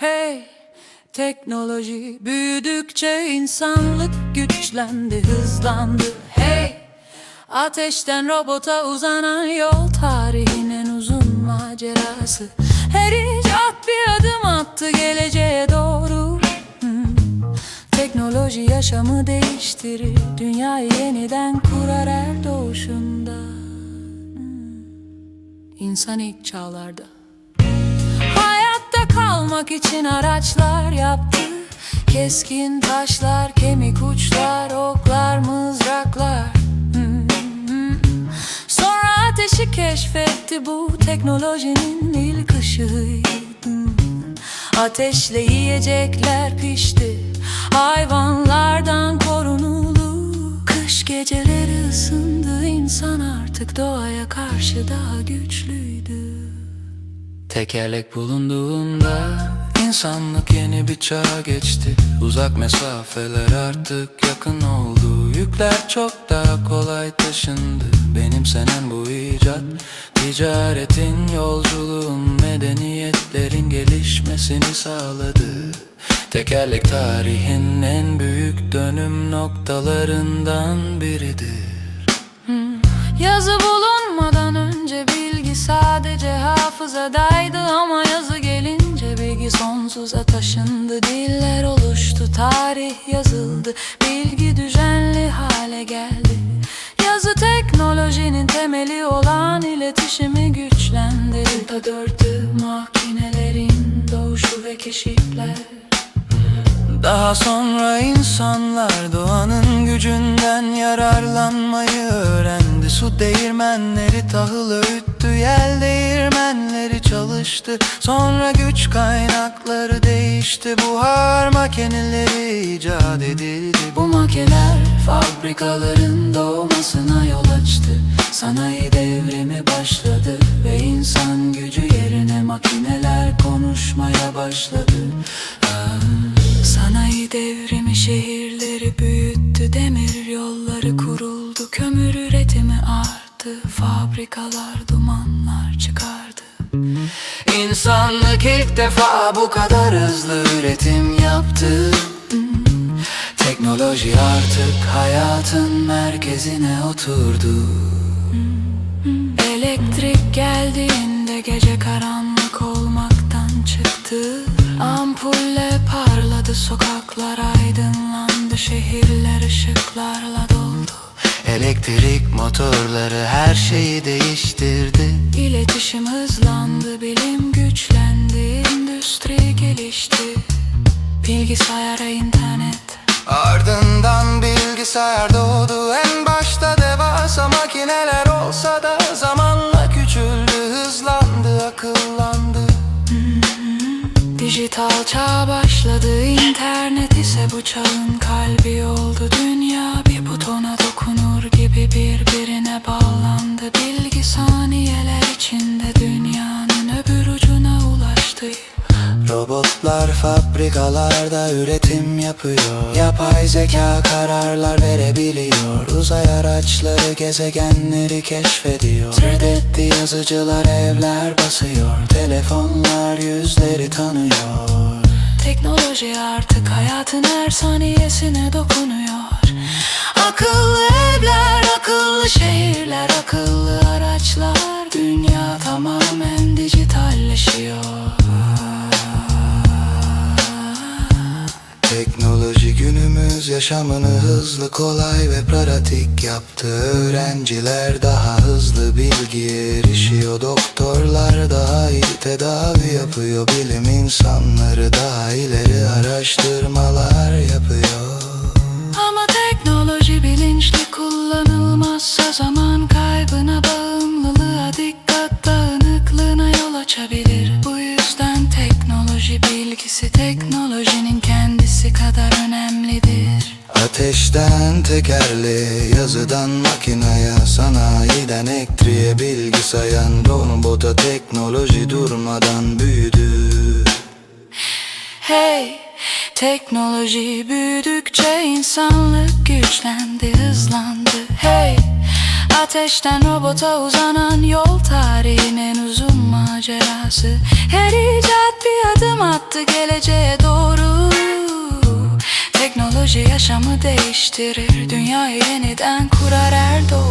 Hey teknoloji büyüdükçe insanlık güçlendi hızlandı. Hey ateşten robota uzanan yol tarihin en uzun macerası. Her icat bir adım attı geleceğe doğru. Hmm. Teknoloji yaşamı değiştirir Dünyayı yeniden kurar her doğuşunda. Hmm. İnsan ilk çağlarda Kalmak için araçlar yaptı Keskin taşlar, kemik uçlar, oklar, mızraklar. Sonra ateşi keşfetti bu teknolojinin ilk ışığıydı Hmm. Ateşle yiyecekler pişti Hayvanlardan korunulu Kış geceleri ısındı insan artık doğaya karşı daha güçlüydü Tekerlek bulunduğunda insanlık yeni bir çağa geçti. Uzak mesafeler artık yakın oldu. Yükler çok daha kolay taşındı. Benimsenen bu icat Ticaretin, yolculuğun, medeniyetlerin gelişmesini sağladı. Tekerlek tarihin en büyük dönüm noktalarından biridir. Yazı bulunmadan önce bilgi sadece hafızadaydı sonsuza taşındı. Diller oluştu, tarih yazıldı. Bilgi düzenli hale geldi. Yazı teknolojinin temeli olan iletişimi güçlendirdi Da dördü makinelerin doğuşu ve keşifler. Daha sonra insanlar doğanın gücünden yararlanmayı öğrendi. Su değirmenleri tahıl öğüttü, yel değirmenleri çalıştı. Sonra güç kaynakları değişti, buhar makineleri icat edildi. Bu makineler fabrikaların doğmasına yol açtı. Sanayi devrimi başladı ve insan gücü yerine makineler konuşmaya başladı. Ah, Sanayi devrimi şehirleri büyüttü Demir yolları arttı Fabrikalar dumanlar çıkardı. İnsanlık ilk defa bu kadar hızlı üretim yaptı. Teknoloji artık hayatın merkezine oturdu. Elektrik geldiğinde gece karanlık olmaktan çıktı. Ampulle parladı sokaklar aydınlandı Şehirler ışıklarla doldu Elektrik motorları her şeyi değiştirdi. İletişim hızlandı, bilim güçlendi Endüstri gelişti. Bilgisayara internet. Ardından bilgisayar doğdu En başta devasa makineler olsa da Zamanla küçüldü, hızlandı, akıllandı. Dijital çağ başladı internet ise bu çağın kalbi oldu. Dünya bir butona gibi birbirine bağlandı. Bilgi saniyeler içinde dünyanın öbür ucuna ulaştı. Robotlar fabrikalarda üretim yapıyor. Yapay zeka kararlar verebiliyor. Uzay araçları gezegenleri keşfediyor. 3D yazıcılar evler basıyor. Telefonlar yüzleri tanıyor. Teknoloji artık hayatın her saniyesine dokunuyor Akıllı evler, akıllı şehirler, akıllı araçlar. Dünya tamamen dijitalleşiyor. Teknoloji günümüz yaşamını hızlı, kolay ve pratik yaptı. Öğrenciler daha hızlı bilgiye erişiyor. Doktorlar daha iyi tedavi yapıyor. Bilim insanları daha ileri araştırmalar Ateşten tekerleğe, yazıdan makinaya, sanayiden elektriğe, bilgisayan robota teknoloji durmadan büyüdü. Hey teknoloji büyüdükçe insanlık güçlendi hızlandı. Hey ateşten robota uzanan yol tarihin en uzun macera macerası. Her icat bir adım attı geleceğe doğru Teknoloji yaşamı değiştirir. Dünyayı yeniden kurar her doğuşun